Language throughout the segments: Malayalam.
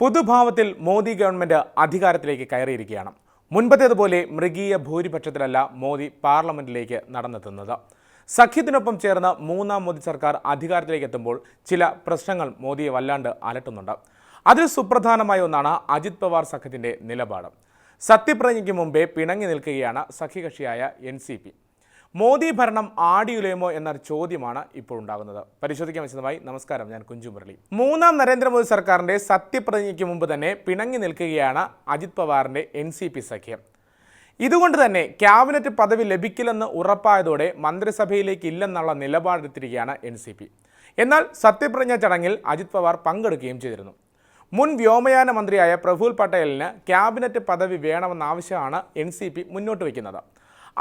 പുതുഭാവത്തിൽ മോദി ഗവൺമെന്റ് അധികാരത്തിലേക്ക് കയറിയിരിക്കുകയാണ്. മുൻപത്തേതുപോലെ മൃഗീയ ഭൂരിപക്ഷത്തിലല്ല മോദി പാർലമെന്റിലേക്ക് നടന്നെത്തുന്നത്. സഖ്യത്തിനൊപ്പം ചേർന്ന് മൂന്നാം മോദി സർക്കാർ അധികാരത്തിലേക്ക് എത്തുമ്പോൾ ചില പ്രശ്നങ്ങൾ മോദിയെ വല്ലാണ്ട് അലട്ടുന്നുണ്ട്. അതിൽ സുപ്രധാനമായ ഒന്നാണ് അജിത് പവാർ സഖ്യത്തിന്റെ നിലപാട്. സത്യപ്രതിജ്ഞയ്ക്ക് മുമ്പേ പിണങ്ങി നിൽക്കുകയാണ് സഖ്യകക്ഷിയായ എൻ സി പി. മോദി ഭരണം ആടിയുലയുമോ എന്നൊരു ചോദ്യമാണ് ഇപ്പോൾ ഉണ്ടാകുന്നത്. പരിശോധിക്കാൻ വിശദമായി നമസ്കാരം ഞാൻ കുഞ്ചു മുരളി. മൂന്നാം നരേന്ദ്രമോദി സർക്കാരിന്റെ സത്യപ്രതിജ്ഞയ്ക്ക് മുമ്പ് തന്നെ പിണങ്ങി നിൽക്കുകയാണ് അജിത് പവാറിന്റെ എൻ സി പി സഖ്യം. ഇതുകൊണ്ട് തന്നെ ക്യാബിനറ്റ് പദവി ലഭിക്കില്ലെന്ന് ഉറപ്പായതോടെ മന്ത്രിസഭയിലേക്ക് ഇല്ലെന്നുള്ള നിലപാടെടുത്തിരിക്കുകയാണ് എൻ സി പി. എന്നാൽ സത്യപ്രതിജ്ഞ ചടങ്ങിൽ അജിത് പവാർ പങ്കെടുക്കുകയും ചെയ്തിരുന്നു. മുൻ വ്യോമയാന മന്ത്രിയായ പ്രഫുൽ പട്ടേലിന് ക്യാബിനറ്റ് പദവി വേണമെന്ന ആവശ്യമാണ് എൻ സി പി മുന്നോട്ട് വയ്ക്കുന്നത്.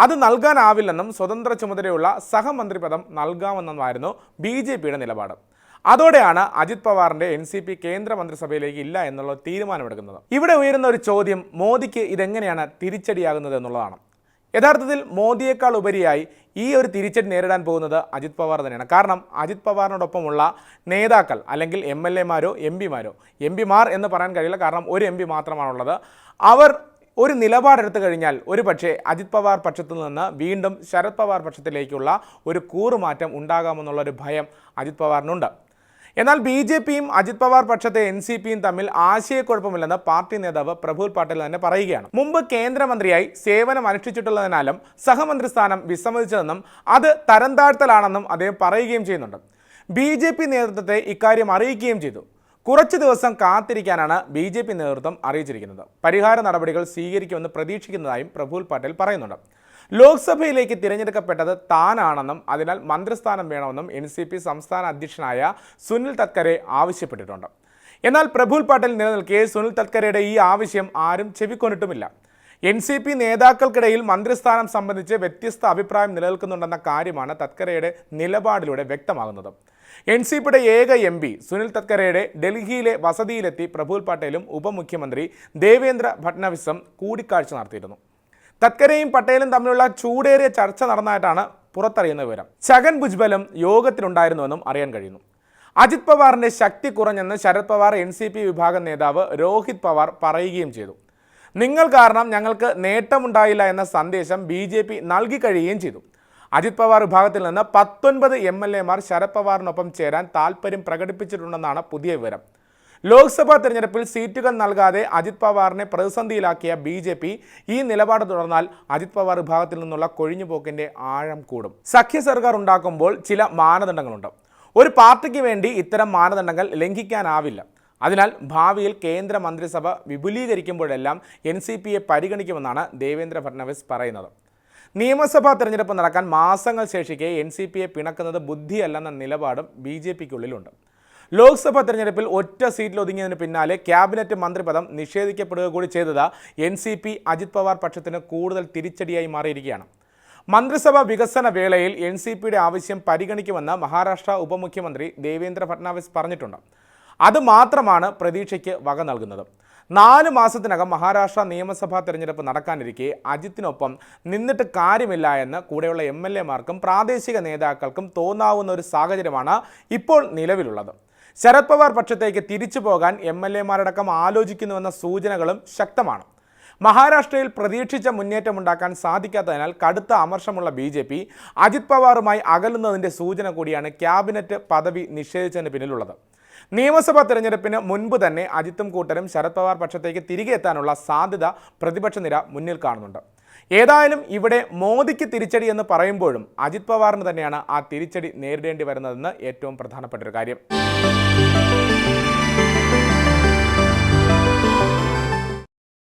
അത് നൽകാനാവില്ലെന്നും സ്വതന്ത്ര ചുമതലയുള്ള സഹമന്ത്രി പദം നൽകാമെന്നുമായിരുന്നു ബി ജെ പിയുടെ നിലപാട്. അതോടെയാണ് അജിത് പവാറിന്റെ എൻ സി പി കേന്ദ്ര മന്ത്രിസഭയിലേക്ക് ഇല്ല എന്നുള്ള തീരുമാനമെടുക്കുന്നത്. ഇവിടെ ഉയരുന്ന ഒരു ചോദ്യം മോദിക്ക് ഇതെങ്ങനെയാണ് തിരിച്ചടിയാകുന്നത് എന്നുള്ളതാണ്. യഥാർത്ഥത്തിൽ മോദിയേക്കാൾ ഉപരിയായി ഈ ഒരു തിരിച്ചടി നേരിടാൻ പോകുന്നത് അജിത് പവാർ തന്നെയാണ്. കാരണം അജിത് പവാറിനോടൊപ്പമുള്ള നേതാക്കൾ അല്ലെങ്കിൽ എം എൽ എമാരോ എം പിമാരോ എം പിമാർ എന്ന് പറയാൻ കഴിയില്ല. കാരണം ഒരു എം പി മാത്രമാണുള്ളത്. അവർ ഒരു നിലപാടെടുത്തു കഴിഞ്ഞാൽ ഒരു പക്ഷേ അജിത് പവാർ പക്ഷത്തു നിന്ന് വീണ്ടും ശരത് പവാർ പക്ഷത്തിലേക്കുള്ള ഒരു കൂറുമാറ്റം ഉണ്ടാകാമെന്നുള്ളൊരു ഭയം അജിത് പവാറിനുണ്ട്. എന്നാൽ ബി ജെ പിയും അജിത് പവാർ പക്ഷത്തെ എൻ സി പിയും തമ്മിൽ ആശയക്കുഴപ്പമില്ലെന്ന് പാർട്ടി നേതാവ് പ്രഫുൽ പട്ടേൽ തന്നെ പറയുകയാണ്. മുമ്പ് കേന്ദ്രമന്ത്രിയായി സേവനം അനുഷ്ഠിച്ചിട്ടുള്ളതിനാലും സഹമന്ത്രി സ്ഥാനം വിസമ്മതിച്ചതെന്നും അത് തരംതാഴ്ത്തലാണെന്നും അദ്ദേഹം പറയുകയും ചെയ്യുന്നുണ്ട്. ബി ജെ പി നേതൃത്വത്തെ ഇക്കാര്യം അറിയിക്കുകയും ചെയ്തു. കുറച്ച് ദിവസം കാത്തിരിക്കാനാണ് ബി ജെ പി നേതൃത്വം അറിയിച്ചിരിക്കുന്നത്. പരിഹാര നടപടികൾ സ്വീകരിക്കുമെന്ന് പ്രതീക്ഷിക്കുന്നതായും പ്രഫുൽ പട്ടേൽ പറയുന്നുണ്ട്. ലോക്സഭയിലേക്ക് തിരഞ്ഞെടുക്കപ്പെട്ടത് താനാണെന്നും അതിനാൽ മന്ത്രിസ്ഥാനം വേണമെന്നും എൻ സി പി സംസ്ഥാന അധ്യക്ഷനായ സുനിൽ തത്കരെ ആവശ്യപ്പെട്ടിട്ടുണ്ട്. എന്നാൽ പ്രഫുൽ പട്ടേൽ നിലനിൽക്കെ സുനിൽ തത്കരയുടെ ഈ ആവശ്യം ആരും ചെവിക്കൊണ്ടിട്ടുമില്ല. എൻ സി പി നേതാക്കൾക്കിടയിൽ മന്ത്രിസ്ഥാനം സംബന്ധിച്ച് വ്യത്യസ്ത അഭിപ്രായം നിലനിൽക്കുന്നുണ്ടെന്ന കാര്യമാണ് തത്കരയുടെ നിലപാടിലൂടെ വ്യക്തമാകുന്നത്. എൻ സി പിയുടെ ഏക എം പി സുനിൽ തത്കരയുടെ ഡൽഹിയിലെ വസതിയിലെത്തി പ്രഫുൽ പട്ടേലും ഉപമുഖ്യമന്ത്രി ദേവേന്ദ്ര ഭട്നാവിസും കൂടിക്കാഴ്ച നടത്തിയിരുന്നു. തത്കരയും പട്ടേലും തമ്മിലുള്ള ചൂടേറിയ ചർച്ച നടന്നതായിട്ടാണ് പുറത്തറിയുന്ന വിവരം. ഛഗൻ ഭുജ്ബലും യോഗത്തിലുണ്ടായിരുന്നുവെന്നും അറിയാൻ കഴിയുന്നു. അജിത് പവാറിന്റെ ശക്തി കുറഞ്ഞെന്ന് Sharad Pawar N C P വിഭാഗം നേതാവ് രോഹിത് പവാർ പറയുകയും ചെയ്തു. നിങ്ങൾ കാരണം ഞങ്ങൾക്ക് നേട്ടമുണ്ടായില്ല എന്ന സന്ദേശം ബി ജെ പി നൽകി കഴിയുകയും ചെയ്തു. അജിത് പവാർ വിഭാഗത്തിൽ നിന്ന് പത്തൊൻപത് എം എൽ എമാർ ശരത് പവാറിനൊപ്പം ചേരാൻ താൽപ്പര്യം പ്രകടിപ്പിച്ചിട്ടുണ്ടെന്നാണ് പുതിയ വിവരം. ലോക്സഭാ തെരഞ്ഞെടുപ്പിൽ സീറ്റുകൾ നൽകാതെ അജിത് പവാറിനെ പ്രതിസന്ധിയിലാക്കിയ ബി ജെ പി ഈ നിലപാട് തുടർന്നാൽ അജിത് പവാർ വിഭാഗത്തിൽ നിന്നുള്ള കൊഴിഞ്ഞുപോക്കിന്റെ ആഴം കൂടും. സഖ്യ സർക്കാർ ഉണ്ടാക്കുമ്പോൾ ചില മാനദണ്ഡങ്ങളുണ്ട്. ഒരു പാർട്ടിക്ക് വേണ്ടി ഇത്തരം മാനദണ്ഡങ്ങൾ ലംഘിക്കാനാവില്ല. അതിനാൽ ഭാവിയിൽ കേന്ദ്ര മന്ത്രിസഭ വിപുലീകരിക്കുമ്പോഴെല്ലാം എൻ സി പിയെ പരിഗണിക്കുമെന്നാണ് ദേവേന്ദ്ര ഫഡ്നാവിസ് പറയുന്നത്. നിയമസഭാ തെരഞ്ഞെടുപ്പ് നടക്കാൻ മാസങ്ങൾ ശേഷിക്കെ എൻ സി പിയെ പിണക്കുന്നത് ബുദ്ധിയല്ലെന്ന നിലപാടും ബി ജെ പിക്കുള്ളിലുണ്ട്. ലോക്സഭാ തെരഞ്ഞെടുപ്പിൽ ഒറ്റ സീറ്റിൽ ഒതുങ്ങിയതിന് പിന്നാലെ ക്യാബിനറ്റ് മന്ത്രിപദം നിഷേധിക്കപ്പെടുക കൂടി ചെയ്തത് N C P Ajit Pawar പക്ഷത്തിന് കൂടുതൽ തിരിച്ചടിയായി മാറിയിരിക്കുകയാണ്. മന്ത്രിസഭാ വികസന വേളയിൽ എൻ സി പിയുടെ ആവശ്യം പരിഗണിക്കുമെന്ന് മഹാരാഷ്ട്ര ഉപമുഖ്യമന്ത്രി ദേവേന്ദ്ര ഫട്നാവിസ് പറഞ്ഞിട്ടുണ്ട്. അത് മാത്രമാണ് പ്രതീക്ഷയ്ക്ക് വക നൽകുന്നത്. നാല് മാസത്തിനകം മഹാരാഷ്ട്ര നിയമസഭാ തെരഞ്ഞെടുപ്പ് നടക്കാനിരിക്കെ അജിത്തിനൊപ്പം നിന്നിട്ട് കാര്യമില്ല എന്ന് കൂടെയുള്ള എം എൽ എമാർക്കും പ്രാദേശിക നേതാക്കൾക്കും തോന്നാവുന്ന ഒരു സാഹചര്യമാണ് ഇപ്പോൾ നിലവിലുള്ളത്. ശരത് പവാർ പക്ഷത്തേക്ക് തിരിച്ചു പോകാൻ എം എൽ എമാരടക്കം ആലോചിക്കുന്നുവെന്ന സൂചനകളും ശക്തമാണ്. മഹാരാഷ്ട്രയിൽ പ്രതീക്ഷിച്ച മുന്നേറ്റമുണ്ടാക്കാൻ സാധിക്കാത്തതിനാൽ കടുത്ത അമർഷമുള്ള ബി ജെ പി അജിത് പവാറുമായി അകലുന്നതിന്റെ സൂചന കൂടിയാണ് ക്യാബിനറ്റ് പദവി നിഷേധിച്ചതിന് പിന്നിലുള്ളത്. നിയമസഭാ തെരഞ്ഞെടുപ്പിന് മുൻപ് തന്നെ അജിത്തും കൂട്ടരും ശരത് പവാർ പക്ഷത്തേക്ക് തിരികെ എത്താനുള്ള സാധ്യത പ്രതിപക്ഷ നിര മുന്നിൽ കാണുന്നുണ്ട്. ഏതായാലും ഇവിടെ മോദിക്ക് തിരിച്ചടി എന്ന് പറയുമ്പോഴും അജിത് പവാറിന് തന്നെയാണ് ആ തിരിച്ചടി നേരിടേണ്ടി വരുന്നതെന്ന് ഏറ്റവും പ്രധാനപ്പെട്ട ഒരു കാര്യം.